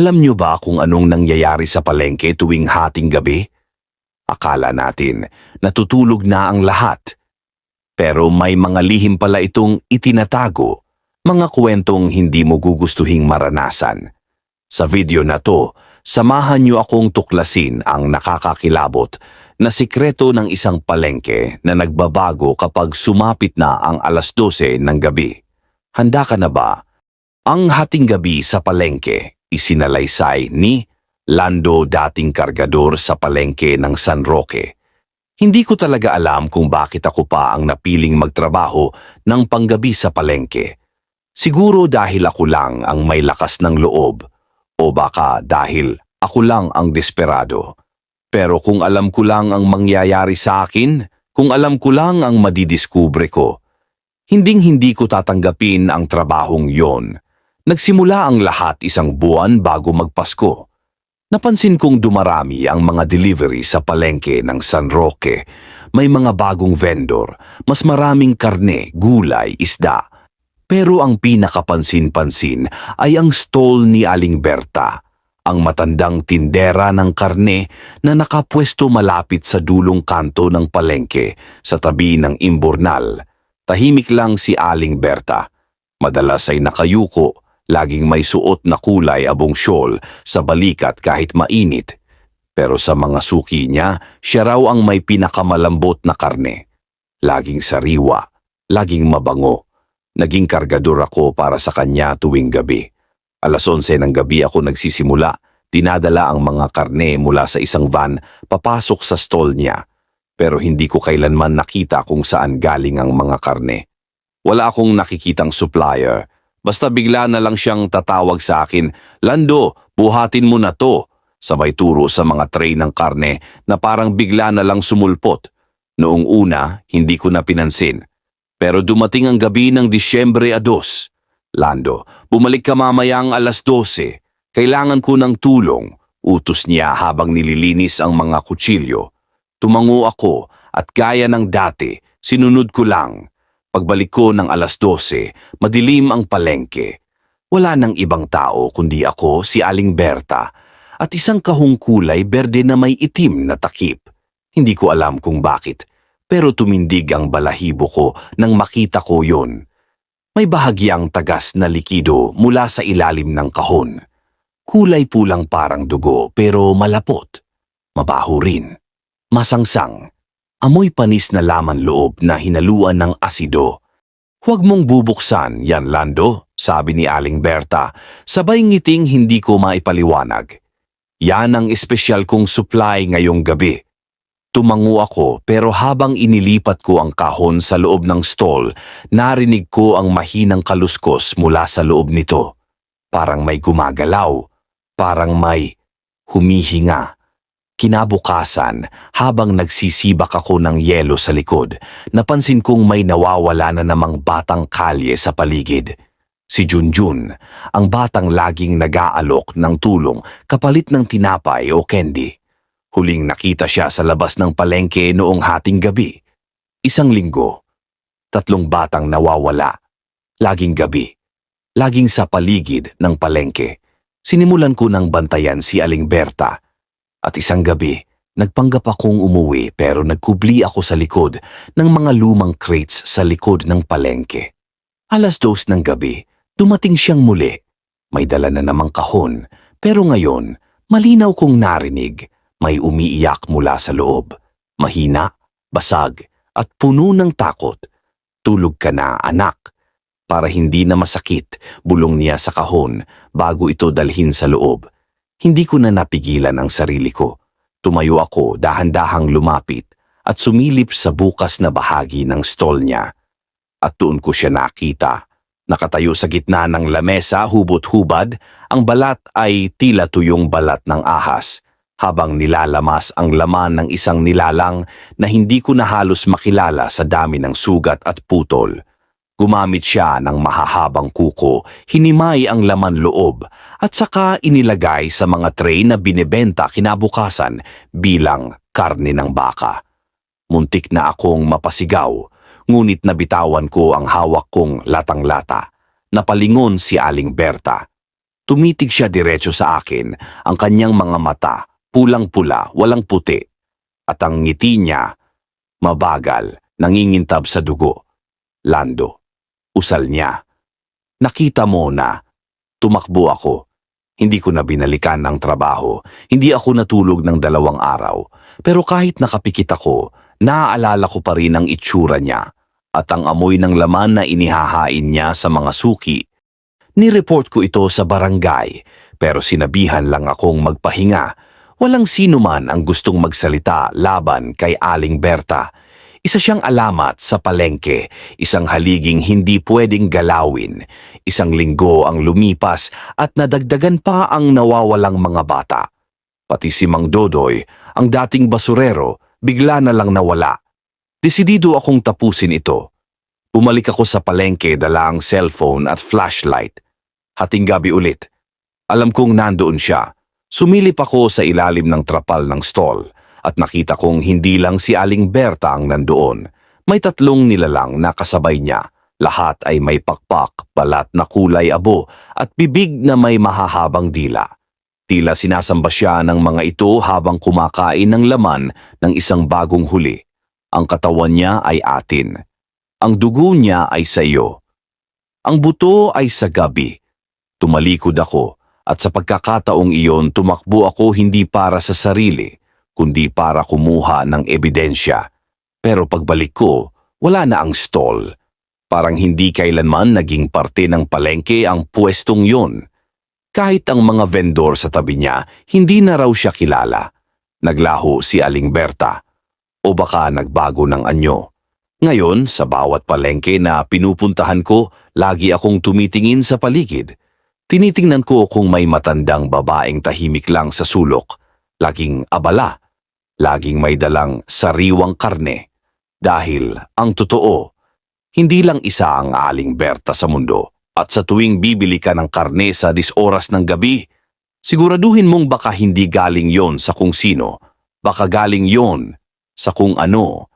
Alam nyo ba kung anong nangyayari sa palengke tuwing hating gabi? Akala natin natutulog na ang lahat. Pero may mga lihim pala itong itinatago, mga kwentong hindi mo gugustuhing maranasan. Sa video na to, samahan niyo akong tuklasin ang nakakakilabot na sikreto ng isang palengke na nagbabago kapag sumapit na ang alas 12 ng gabi. Handa ka na ba? Ang hating gabi sa palengke isinalaysay ni Lando dating kargador sa palengke ng San Roque. Hindi ko talaga alam kung bakit ako pa ang napiling magtrabaho ng panggabi sa palengke. Siguro dahil ako lang ang may lakas ng loob o baka dahil ako lang ang desperado. Pero kung alam ko lang ang mangyayari sa akin, kung alam ko lang ang madidiskubre ko, hinding-hindi ko tatanggapin ang trabahong yon. Nagsimula ang lahat isang buwan bago magpasko. Napansin kong dumarami ang mga delivery sa palengke ng San Roque. May mga bagong vendor, mas maraming karne, gulay, isda. Pero ang pinakapansin-pansin ay ang stall ni Aling Berta, ang matandang tindera ng karne na nakapwesto malapit sa dulong kanto ng palengke sa tabi ng imburnal. Tahimik lang si Aling Berta. Madalas ay nakayuko Laging may suot na kulay abong shawl sa balikat kahit mainit. Pero sa mga suki niya, siya raw ang may pinakamalambot na karne. Laging sariwa, laging mabango. Naging kargador ako para sa kanya tuwing gabi. Alas 11 ng gabi ako nagsisimula, dinadala ang mga karne mula sa isang van papasok sa stall niya. Pero hindi ko kailanman nakita kung saan galing ang mga karne. Wala akong nakikitang supplier, Basta bigla na lang siyang tatawag sa akin, Lando, buhatin mo na to. Sabay turo sa mga tray ng karne na parang bigla na lang sumulpot. Noong una, hindi ko na pinansin. Pero dumating ang gabi ng Disyembre a dos. Lando, bumalik ka mamayang alas 12. Kailangan ko ng tulong. Utos niya habang nililinis ang mga kutsilyo. Tumango ako at gaya ng dati, sinunod ko lang. Pagbalik ko ng alas 12, madilim ang palengke. Wala nang ibang tao kundi ako, si Aling Berta, at isang kahong kulay berde na may itim na takip. Hindi ko alam kung bakit, pero tumindig ang balahibo ko nang makita ko yon. May bahagyang tagas na likido mula sa ilalim ng kahon. Kulay pulang parang dugo pero malapot. Mabaho rin. Masangsang amoy panis na laman loob na hinaluan ng asido. Huwag mong bubuksan yan, Lando, sabi ni Aling Berta, sabay ngiting hindi ko maipaliwanag. Yan ang espesyal kong supply ngayong gabi. Tumango ako pero habang inilipat ko ang kahon sa loob ng stall, narinig ko ang mahinang kaluskos mula sa loob nito. Parang may gumagalaw, parang may humihinga. Kinabukasan, habang nagsisibak ako ng yelo sa likod, napansin kong may nawawala na namang batang kalye sa paligid. Si Junjun, ang batang laging nag-aalok ng tulong kapalit ng tinapay o candy. Huling nakita siya sa labas ng palengke noong hating gabi. Isang linggo. Tatlong batang nawawala. Laging gabi. Laging sa paligid ng palengke. Sinimulan ko ng bantayan si Aling Berta at isang gabi, nagpanggap akong umuwi pero nagkubli ako sa likod ng mga lumang crates sa likod ng palengke. Alas dos ng gabi, dumating siyang muli. May dala na namang kahon, pero ngayon, malinaw kong narinig, may umiiyak mula sa loob. Mahina, basag, at puno ng takot. Tulog ka na, anak. Para hindi na masakit, bulong niya sa kahon bago ito dalhin sa loob. Hindi ko na napigilan ang sarili ko. Tumayo ako dahan-dahang lumapit at sumilip sa bukas na bahagi ng stall niya. At doon ko siya nakita. Nakatayo sa gitna ng lamesa hubot-hubad, ang balat ay tila tuyong balat ng ahas, habang nilalamas ang laman ng isang nilalang na hindi ko na halos makilala sa dami ng sugat at putol. Gumamit siya ng mahahabang kuko, hinimay ang laman loob at saka inilagay sa mga tray na binebenta kinabukasan bilang karne ng baka. Muntik na akong mapasigaw, ngunit nabitawan ko ang hawak kong latang-lata. Napalingon si Aling Berta. tumitig siya diretso sa akin, ang kanyang mga mata, pulang-pula, walang puti. At ang ngiti niya, mabagal, nangingintab sa dugo. Lando, usal niya. Nakita mo na, tumakbo ako. Hindi ko na binalikan ang trabaho, hindi ako natulog ng dalawang araw. Pero kahit nakapikit ako, naaalala ko pa rin ang itsura niya at ang amoy ng laman na inihahain niya sa mga suki. Nireport ko ito sa barangay, pero sinabihan lang akong magpahinga. Walang sino man ang gustong magsalita laban kay Aling Berta. Isa siyang alamat sa palengke, isang haliging hindi pwedeng galawin. Isang linggo ang lumipas at nadagdagan pa ang nawawalang mga bata. Pati si Mang Dodoy, ang dating basurero, bigla na lang nawala. Desidido akong tapusin ito. Bumalik ako sa palengke dala ang cellphone at flashlight. Hating gabi ulit. Alam kong nandoon siya. Sumilip ako sa ilalim ng trapal ng stall at nakita kong hindi lang si Aling Berta ang nandoon. May tatlong nilalang na kasabay niya. Lahat ay may pakpak, balat na kulay abo at bibig na may mahahabang dila. Tila sinasamba siya ng mga ito habang kumakain ng laman ng isang bagong huli. Ang katawan niya ay atin. Ang dugo niya ay sa iyo. Ang buto ay sa gabi. Tumalikod ako at sa pagkakataong iyon tumakbo ako hindi para sa sarili, kundi para kumuha ng ebidensya. Pero pagbalik ko, wala na ang stall. Parang hindi kailanman naging parte ng palengke ang pwestong yon. Kahit ang mga vendor sa tabi niya, hindi na raw siya kilala. Naglaho si Aling Berta. O baka nagbago ng anyo. Ngayon, sa bawat palengke na pinupuntahan ko, lagi akong tumitingin sa paligid. Tinitingnan ko kung may matandang babaeng tahimik lang sa sulok. Laging abala. Laging may dalang sariwang karne. Dahil, ang totoo, hindi lang isa ang aling Berta sa mundo. At sa tuwing bibili ka ng karne sa disoras ng gabi, siguraduhin mong baka hindi galing yon sa kung sino. Baka galing yon sa kung ano